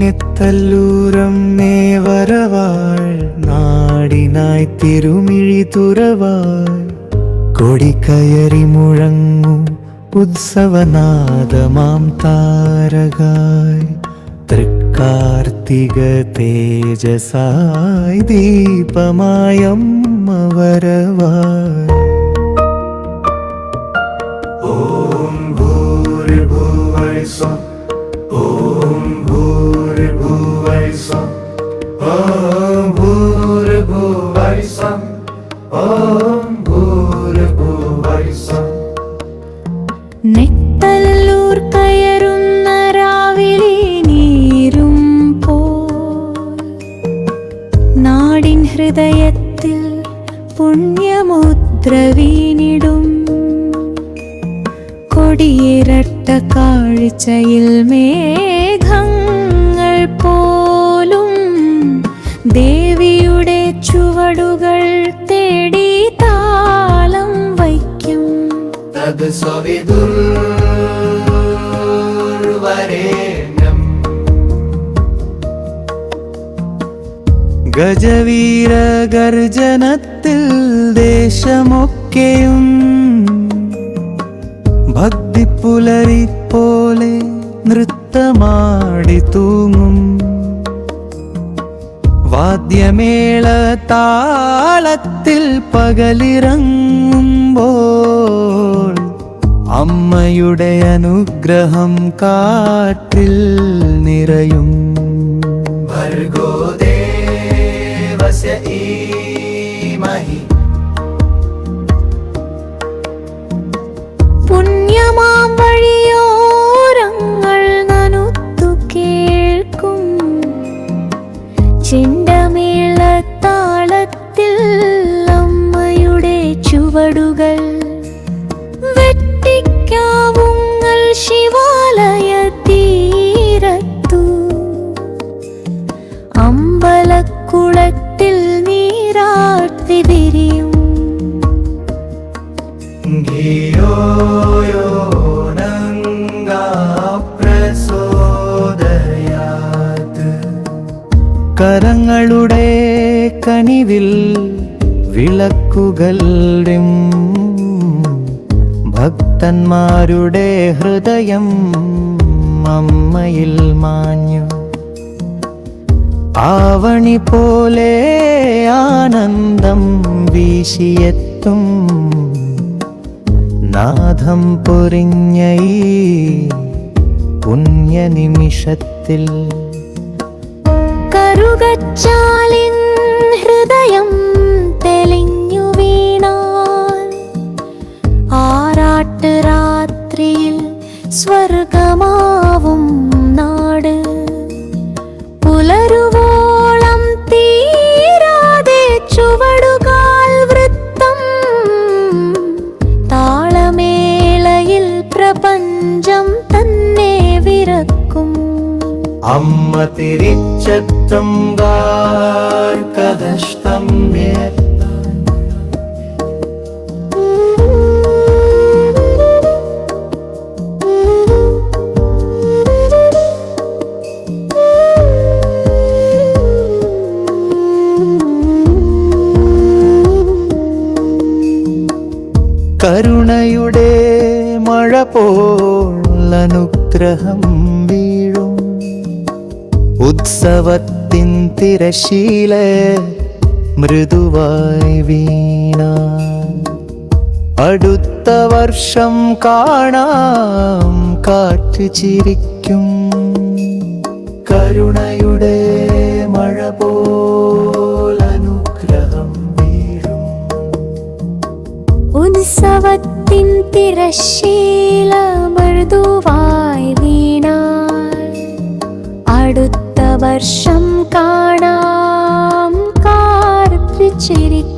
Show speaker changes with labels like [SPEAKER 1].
[SPEAKER 1] നെത്തല്ലൂരം നേവരവാൾ നാടിനായി തിരുമിഴി തുറവാൾ. കൊടിക്കയറി മുഴങ്ങും उत्सवनादमां तारगाय
[SPEAKER 2] तृक्कार्तिकतेजसाय दीपमायम् अवरवाय ॐ भोरि स्व ഹൃദയത്തിൽ പുണ്യമുദ്ര വീണിടും. കൊടിയിരട്ട കാഴ്ചയിൽ മേഘങ്ങൾ പോലും ദേവിയുടെ ചുവടുകൾ തേടി താളം വയ്ക്കും.
[SPEAKER 1] തത് സവിതുർവരേണ്യം ഗജവീര ഗർജനത്തിൽ ദേശമൊക്കെയും ഭക്തിപ്പുലരി പോലെ നൃത്തമാടി തൂങ്ങും. വാദ്യമേള താളത്തിൽ പകലിറങ്ങുമ്പോൾ അമ്മയുടെ അനുഗ്രഹം കാറ്റിൽ നിറയും. ഭർഗോ
[SPEAKER 2] ചുവടുകൾ വെട്ടിക്കാവുങ്ങൾ ശിവാലയ തീരത്തു അമ്പലക്കുളത്തിൽ നീരാട്ടി
[SPEAKER 1] തിരിയും കരങ്ങളുടെ കണിവിൽ കനിവിൽ വിളക്കുകൾ ഭക്തന്മാരുടെ ഹൃദയം അമ്മയിൽ മാഞ്ഞു. ആവണി പോലെ ആനന്ദം വീശിയെത്തും. നാഥം പൊറിഞ്ഞ പുണ്യനിമിഷത്തിൽ.
[SPEAKER 2] കറുകച്ചാലിൻ സ്വർഗമാവും നാട്. പുലരുവോളം തീരാതെ ചുവടുകാൽ വൃത്തം. താളമേളയിൽ പ്രപഞ്ചം തന്നെ വിറക്കും.
[SPEAKER 1] അമ്മ തിരിച്ചെത്തും കഥഷ്ടം കരുണയുടെ മഴ പോലനുഗ്രഹം വീഴും. ഉത്സവത്തിൻ തിരശീല മൃദുവായി വീണ അടുത്ത വർഷം കാണാം കാറ്റ് ചിരിക്കും. കരുണയുടെ
[SPEAKER 2] തിരശീല മൃദുവായി വീണാൽ അടുത്ത വർഷം കാണാം കാർത്തിച്ചിരിക്കും